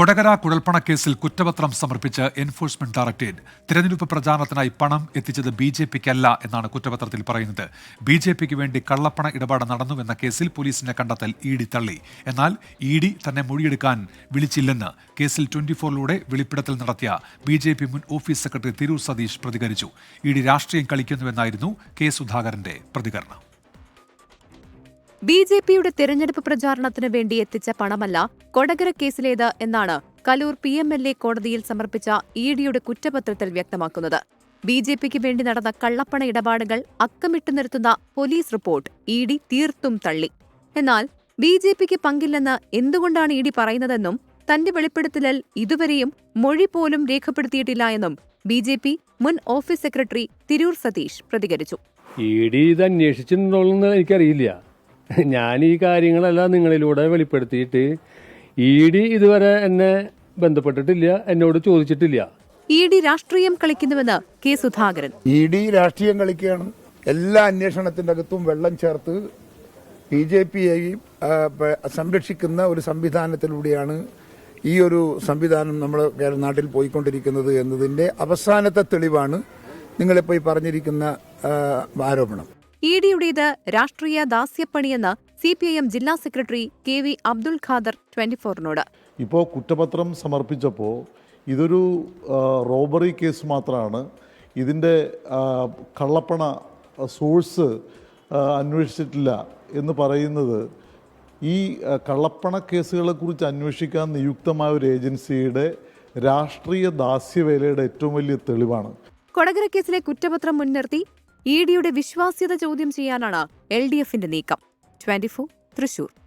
കൊടകര കുഴൽപ്പണ കേസിൽ കുറ്റപത്രം സമർപ്പിച്ച് എൻഫോഴ്സ്മെന്റ് ഡയറക്ടറേറ്റ് തിരഞ്ഞെടുപ്പ് പ്രചാരണത്തിനായി പണം എത്തിച്ചത് ബി ജെ പിക്കല്ല എന്നാണ് കുറ്റപത്രത്തിൽ പറയുന്നത്. ബി ജെ പിക്ക് വേണ്ടി കള്ളപ്പണ ഇടപാട് നടന്നുവെന്ന കേസിൽ പോലീസിന്റെ കണ്ടെത്തൽ ഇ ഡി തള്ളി. എന്നാൽ ഇ ഡി തന്നെ മൊഴിയെടുക്കാൻ വിളിച്ചില്ലെന്ന് കേസിൽ ട്വന്റി ഫോറിലൂടെ വെളിപ്പെടുത്തൽ നടത്തിയ ബി ജെ പി മുൻ ഓഫീസ് സെക്രട്ടറി തിരൂർ സതീഷ് പ്രതികരിച്ചു. ഇ ഡി രാഷ്ട്രീയം കളിക്കുന്നുവെന്നായിരുന്നു കെ സുധാകരന്റെ പ്രതികരണം. ബി ജെ പിയുടെ തെരഞ്ഞെടുപ്പ് പ്രചാരണത്തിന് വേണ്ടി എത്തിച്ച പണമല്ല കൊടകര കേസിലേത് എന്നാണ് Kaloor P M L A കോടതിയിൽ സമർപ്പിച്ച ഇ ഡിയുടെ കുറ്റപത്രത്തിൽ വ്യക്തമാക്കുന്നത്. ബി ജെ പിക്ക് വേണ്ടി നടന്ന കള്ളപ്പണ ഇടപാടുകൾ അക്കമിട്ട് നിർത്തുന്ന പോലീസ് റിപ്പോർട്ട് ഇ ഡി തീർത്തും തള്ളി. എന്നാൽ ബി ജെ പിക്ക് പങ്കില്ലെന്ന് എന്തുകൊണ്ടാണ് ഇ ഡി പറയുന്നതെന്നും തന്റെ വെളിപ്പെടുത്തലിൽ ഇതുവരെയും മൊഴി പോലും രേഖപ്പെടുത്തിയിട്ടില്ല എന്നും ബി ജെ പി മുൻ ഓഫീസ് സെക്രട്ടറി തിരൂർ സതീഷ് പ്രതികരിച്ചു. ഇ ഡി ഇത് അന്വേഷിച്ചിട്ടുണ്ടോന്ന് എനിക്കറിയില്ല. ഞാൻ ഈ കാര്യങ്ങളെല്ലാം നിങ്ങളിലൂടെ വെളിപ്പെടുത്തിയിട്ട് ഇ ഡി ഇതുവരെ എന്നെ ബന്ധപ്പെട്ടിട്ടില്ല എന്നോട് ചോദിച്ചിട്ടില്ല. ഇ ഡി രാഷ്ട്രീയം കളിക്കുന്നുവെന്ന് കെ സുധാകരൻ. ഇ ഡി രാഷ്ട്രീയം കളിക്കുകയാണ്. എല്ലാ അന്വേഷണത്തിന്റെ അകത്തും വെള്ളം ചേർത്ത് ബി ജെ പിയെയും സംരക്ഷിക്കുന്ന ഒരു സംവിധാനത്തിലൂടെയാണ് ഈ ഒരു സംവിധാനം നമ്മുടെ കേരള നാട്ടിൽ പോയിക്കൊണ്ടിരിക്കുന്നത് എന്നതിന്റെ അവസാനത്തെ തെളിവാണ് നിങ്ങളിപ്പോൾ ഈ പറഞ്ഞിരിക്കുന്ന ആരോപണം. ഇ ഡിയുടേത് രാഷ്ട്രീയ ദാസ്യപ്പണിയെന്ന് സി പി ഐ എം ജില്ലാ secretary K V Abdul Khader twenty ഫോറിനോട്. ഇപ്പോൾ കുറ്റപത്രം സമർപ്പിച്ചപ്പോൾ ഇതൊരു റോബറി കേസ് മാത്രമാണ് ഇതിന്റെ കള്ളപ്പണ സോഴ്സ് അന്വേഷിച്ചിട്ടില്ല എന്ന് പറയുന്നത് ഈ കള്ളപ്പണ കള്ളപ്പണ കേസുകളെക്കുറിച്ച് അന്വേഷിക്കാൻ നിയുക്തമായ ഒരു ഏജൻസിയുടെ രാഷ്ട്രീയ ദാസ്യവേലയുടെ ഏറ്റവും വലിയ തെളിവാണ്. കൊടകര കേസിലെ കുറ്റപത്രം മുൻനിർത്തി ഇ ഡിയുടെ വിശ്വാസ്യത ചോദ്യം ചെയ്യാനാണ് എൽ ഡി എഫിന്റെ നീക്കം. Twenty four Thrissur.